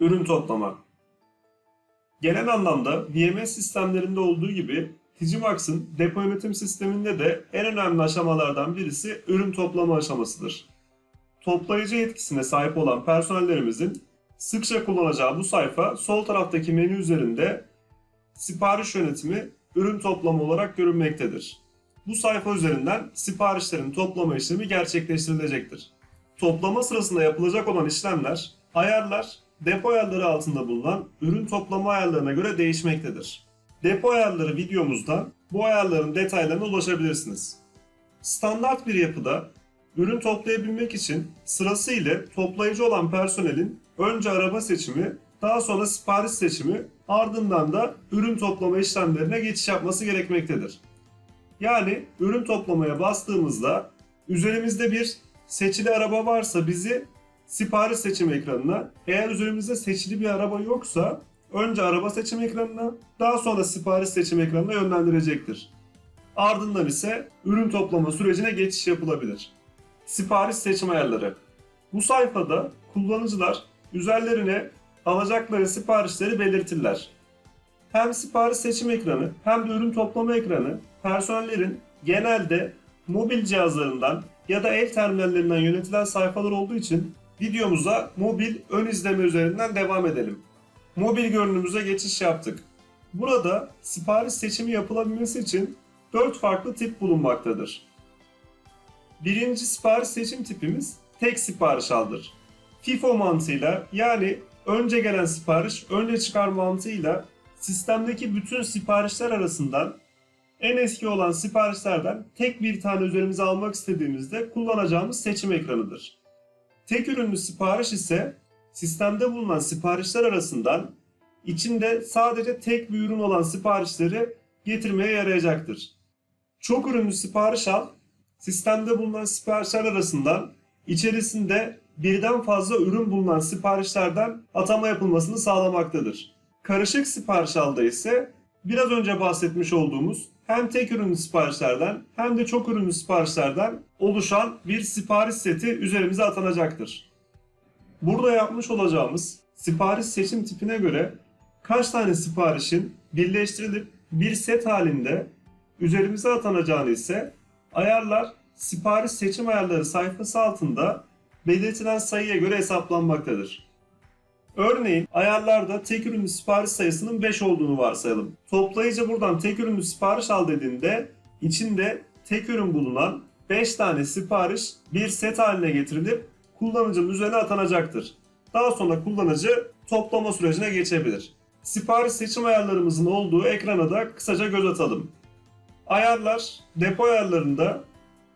Ürün toplama. Genel anlamda VMS sistemlerinde olduğu gibi Digimax'ın depo yönetim sisteminde de en önemli aşamalardan birisi ürün toplama aşamasıdır. Toplayıcı yetkisine sahip olan personellerimizin sıkça kullanacağı bu sayfa sol taraftaki menü üzerinde sipariş yönetimi ürün toplama olarak görünmektedir. Bu sayfa üzerinden siparişlerin toplama işlemi gerçekleştirilecektir. Toplama sırasında yapılacak olan işlemler, ayarlar, depo ayarları altında bulunan ürün toplama ayarlarına göre değişmektedir. Depo ayarları videomuzda bu ayarların detaylarına ulaşabilirsiniz. Standart bir yapıda ürün toplayabilmek için sırasıyla toplayıcı olan personelin önce araba seçimi, daha sonra sipariş seçimi, ardından da ürün toplama işlemlerine geçiş yapması gerekmektedir. Yani ürün toplamaya bastığımızda üzerimizde bir seçili araba varsa bizi sipariş seçim ekranına, eğer üzerimizde seçili bir araba yoksa önce araba seçim ekranına, daha sonra sipariş seçim ekranına yönlendirecektir. Ardından ise ürün toplama sürecine geçiş yapılabilir. Sipariş seçim ayarları. Bu sayfada kullanıcılar üzerlerine alacakları siparişleri belirtirler. Hem sipariş seçim ekranı hem de ürün toplama ekranı personellerin genelde mobil cihazlarından ya da ev terminallerinden yönetilen sayfalar olduğu için videomuza mobil ön izleme üzerinden devam edelim. Mobil görünümüze geçiş yaptık. Burada sipariş seçimi yapılabilmesi için 4 farklı tip bulunmaktadır. Birinci sipariş seçim tipimiz tek sipariş aldır. FIFO mantığıyla yani önce gelen sipariş önce çıkar mantığıyla sistemdeki bütün siparişler arasından en eski olan siparişlerden tek bir tane üzerimize almak istediğimizde kullanacağımız seçim ekranıdır. Tek ürünlü sipariş ise sistemde bulunan siparişler arasından içinde sadece tek bir ürün olan siparişleri getirmeye yarayacaktır. Çok ürünlü sipariş al, sistemde bulunan siparişler arasından içerisinde birden fazla ürün bulunan siparişlerden atama yapılmasını sağlamaktadır. Karışık sipariş alda ise biraz önce bahsetmiş olduğumuz hem tek ürünlü siparişlerden hem de çok ürünlü siparişlerden oluşan bir sipariş seti üzerimize atanacaktır. Burada yapmış olacağımız sipariş seçim tipine göre kaç tane siparişin birleştirilip bir set halinde üzerimize atanacağını ise ayarlar sipariş seçim ayarları sayfası altında belirtilen sayıya göre hesaplanmaktadır. Örneğin ayarlarda tek ürünlü sipariş sayısının 5 olduğunu varsayalım. Toplayıcı buradan tek ürünlü sipariş al dediğinde içinde tek ürün bulunan 5 tane sipariş bir set haline getirilip kullanıcının üzerine atanacaktır. Daha sonra kullanıcı toplama sürecine geçebilir. Sipariş seçim ayarlarımızın olduğu ekrana da kısaca göz atalım. Ayarlar, depo ayarlarında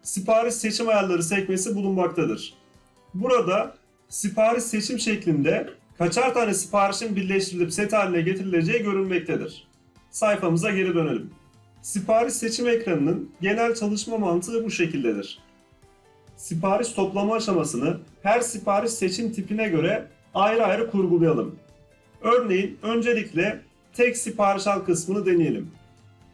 sipariş seçim ayarları sekmesi bulunmaktadır. Burada sipariş seçim şeklinde kaçar tane siparişin birleştirilip set haline getirileceği görülmektedir. Sayfamıza geri dönelim. Sipariş seçim ekranının genel çalışma mantığı bu şekildedir. Sipariş toplama aşamasını her sipariş seçim tipine göre ayrı ayrı kurgulayalım. Örneğin öncelikle tek sipariş al kısmını deneyelim.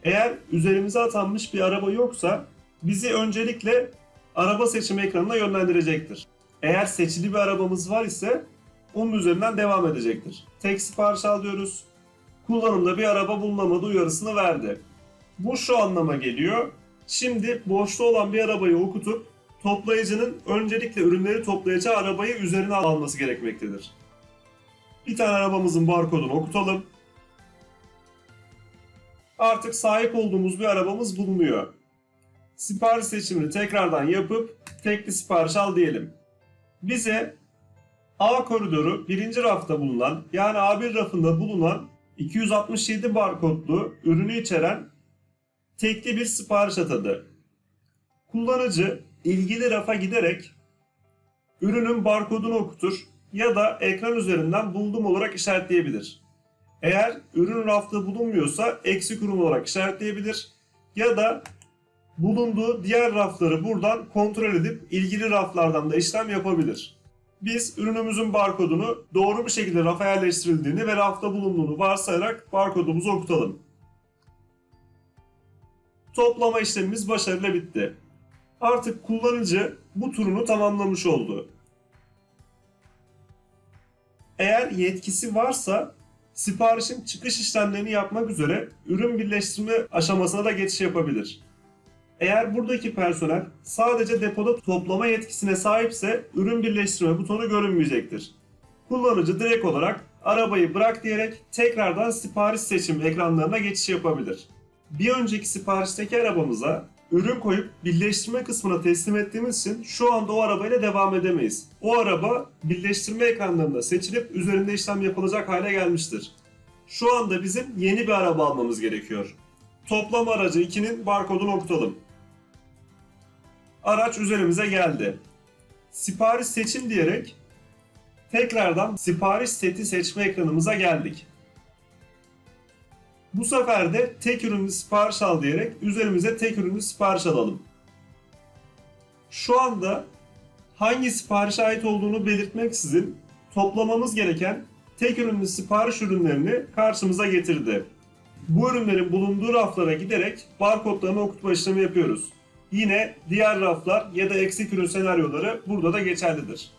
Eğer üzerimize atanmış bir araba yoksa bizi öncelikle araba seçim ekranına yönlendirecektir. Eğer seçili bir arabamız var ise onun üzerinden devam edecektir. Tek sipariş al diyoruz. Kullanımda bir araba bulunamadı uyarısını verdi. Bu şu anlama geliyor. Şimdi boşta olan bir arabayı okutup toplayıcının öncelikle ürünleri toplayacağı arabayı üzerine alması gerekmektedir. Bir tane arabamızın barkodunu okutalım. Artık sahip olduğumuz bir arabamız bulunuyor. Sipariş seçimini tekrardan yapıp tekli sipariş al diyelim. Bize A koridoru birinci rafta bulunan yani A1 rafında bulunan 267 barkodlu ürünü içeren tekli bir sipariş atadı. Kullanıcı ilgili rafa giderek ürünün barkodunu okutur ya da ekran üzerinden buldum olarak işaretleyebilir. Eğer ürün rafta bulunmuyorsa eksik ürün olarak işaretleyebilir ya da bulunduğu diğer rafları buradan kontrol edip ilgili raflardan da işlem yapabilir. Biz ürünümüzün barkodunu doğru bir şekilde rafa yerleştirildiğini ve rafta bulunduğunu varsayarak barkodumuzu okutalım. Toplama işlemimiz başarıyla bitti. Artık kullanıcı bu turunu tamamlamış oldu. Eğer yetkisi varsa siparişin çıkış işlemlerini yapmak üzere ürün birleştirme aşamasına da geçiş yapabilir. Eğer buradaki personel sadece depoda toplama yetkisine sahipse ürün birleştirme butonu görünmeyecektir. Kullanıcı direkt olarak arabayı bırak diyerek tekrardan sipariş seçim ekranlarına geçiş yapabilir. Bir önceki siparişteki arabamıza ürün koyup birleştirme kısmına teslim ettiğimiz için şu anda o arabayla devam edemeyiz. O araba birleştirme ekranlarında seçilip üzerinde işlem yapılacak hale gelmiştir. Şu anda bizim yeni bir araba almamız gerekiyor. Toplam aracı 2'nin barkodunu okutalım. Araç üzerimize geldi. Sipariş seçim diyerek tekrardan sipariş seti seçme ekranımıza geldik. Bu sefer de tek ürünlü sipariş al diyerek üzerimize tek ürünlü sipariş alalım. Şu anda hangi siparişe ait olduğunu belirtmeksizin toplamamız gereken tek ürünlü sipariş ürünlerini karşımıza getirdi. Bu ürünlerin bulunduğu raflara giderek barkodlarını okutma işlemi yapıyoruz. Yine diğer raflar ya da eksik ürün senaryoları burada da geçerlidir.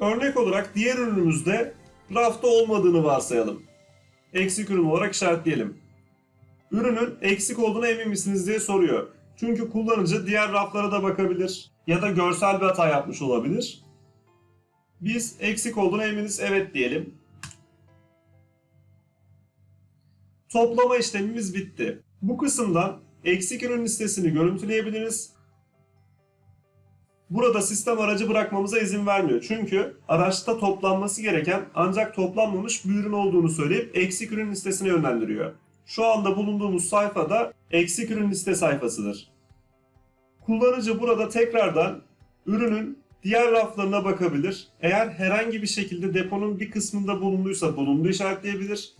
Örnek olarak diğer ürünümüzde rafta olmadığını varsayalım. Eksik ürün olarak işaretleyelim. Ürünün eksik olduğuna emin misiniz diye soruyor. Çünkü kullanıcı diğer raflara da bakabilir ya da görsel bir hata yapmış olabilir. Biz eksik olduğuna eminiz evet diyelim. Toplama işlemimiz bitti. Bu kısımdan eksik ürün listesini görüntüleyebiliriz. Burada sistem aracı bırakmamıza izin vermiyor. Çünkü araçta toplanması gereken ancak toplanmamış bir ürün olduğunu söyleyip eksik ürün listesine yönlendiriyor. Şu anda bulunduğumuz sayfada eksik ürün liste sayfasıdır. Kullanıcı burada tekrardan ürünün diğer raflarına bakabilir. Eğer herhangi bir şekilde deponun bir kısmında bulunduysa bulunduğu işaretleyebilir.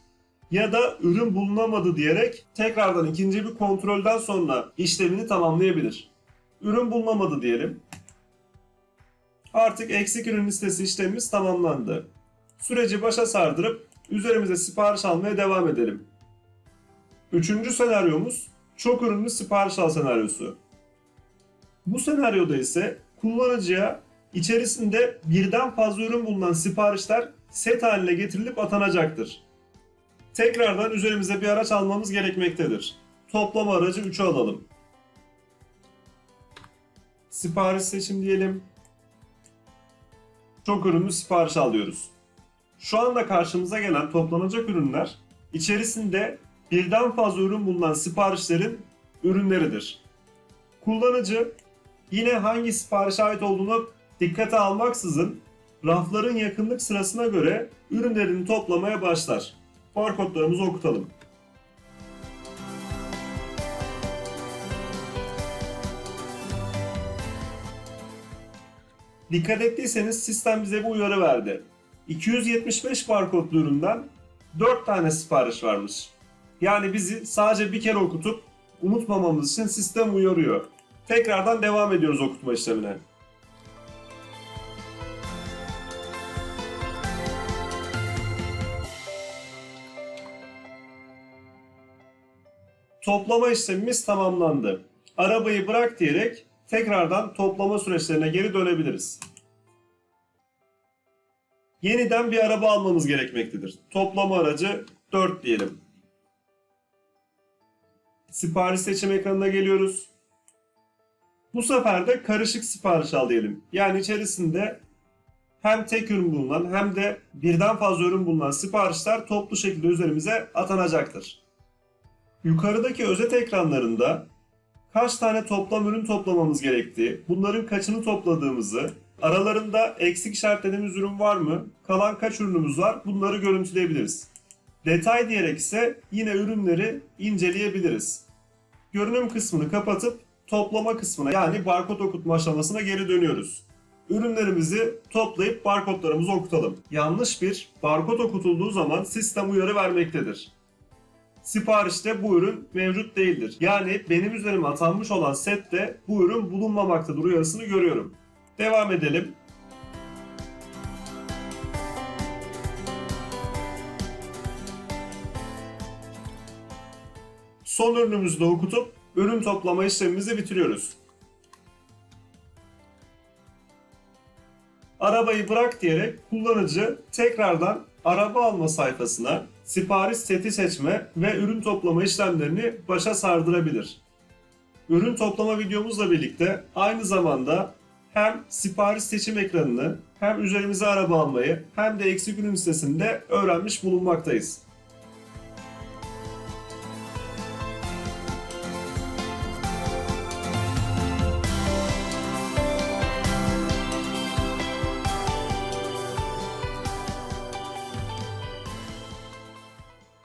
Ya da ürün bulunamadı diyerek tekrardan ikinci bir kontrolden sonra işlemini tamamlayabilir. Ürün bulunamadı diyelim. Artık eksik ürün listesi işlemimiz tamamlandı. Süreci başa sardırıp üzerimize sipariş almaya devam edelim. Üçüncü senaryomuz çok ürünlü sipariş al senaryosu. Bu senaryoda ise kullanıcıya içerisinde birden fazla ürün bulunan siparişler set haline getirilip atanacaktır. Tekrardan üzerimize bir araç almamız gerekmektedir. Toplama aracı 3'ü alalım. Sipariş seçim diyelim. Çok ürünlü sipariş alıyoruz. Şu anda karşımıza gelen toplanacak ürünler içerisinde birden fazla ürün bulunan siparişlerin ürünleridir. Kullanıcı yine hangi siparişe ait olduğunu dikkate almaksızın rafların yakınlık sırasına göre ürünlerini toplamaya başlar. Barkodlarımızı okutalım. Dikkat ettiyseniz sistem bize bu uyarı verdi. 275 barkodlu üründen 4 tane sipariş varmış. Yani bizi sadece bir kere okutup unutmamamız için sistem uyarıyor. Tekrardan devam ediyoruz okutma işlemine. Toplama işlemimiz tamamlandı. Arabayı bırak diyerek tekrardan toplama süreçlerine geri dönebiliriz. Yeniden bir araba almamız gerekmektedir. Toplama aracı 4 diyelim. Sipariş seçim ekranına geliyoruz. Bu sefer de karışık sipariş al diyelim. Yani içerisinde hem tek ürün bulunan hem de birden fazla ürün bulunan siparişler toplu şekilde üzerimize atanacaktır. Yukarıdaki özet ekranlarında kaç tane toplam ürün toplamamız gerektiği, bunların kaçını topladığımızı, aralarında eksik işaretlediğimiz ürün var mı, kalan kaç ürünümüz var bunları görüntüleyebiliriz. Detay diyerek ise yine ürünleri inceleyebiliriz. Görünüm kısmını kapatıp toplama kısmına yani barkod okutma aşamasına geri dönüyoruz. Ürünlerimizi toplayıp barkodlarımızı okutalım. Yanlış bir barkod okutulduğu zaman sistem uyarı vermektedir siparişte bu ürün mevcut değildir. Yani benim üzerime atanmış olan sette bu ürün bulunmamaktadır uyarısını görüyorum. Devam edelim. Son ürünümüzü de okutup ürün toplama işlemimizi bitiriyoruz. Arabayı bırak diyerek kullanıcı tekrardan araba alma sayfasına sipariş seti seçme ve ürün toplama işlemlerini başa sardırabilir. Ürün toplama videomuzla birlikte aynı zamanda hem sipariş seçim ekranını hem üzerimize araba almayı hem de eksik ürün listesinde öğrenmiş bulunmaktayız.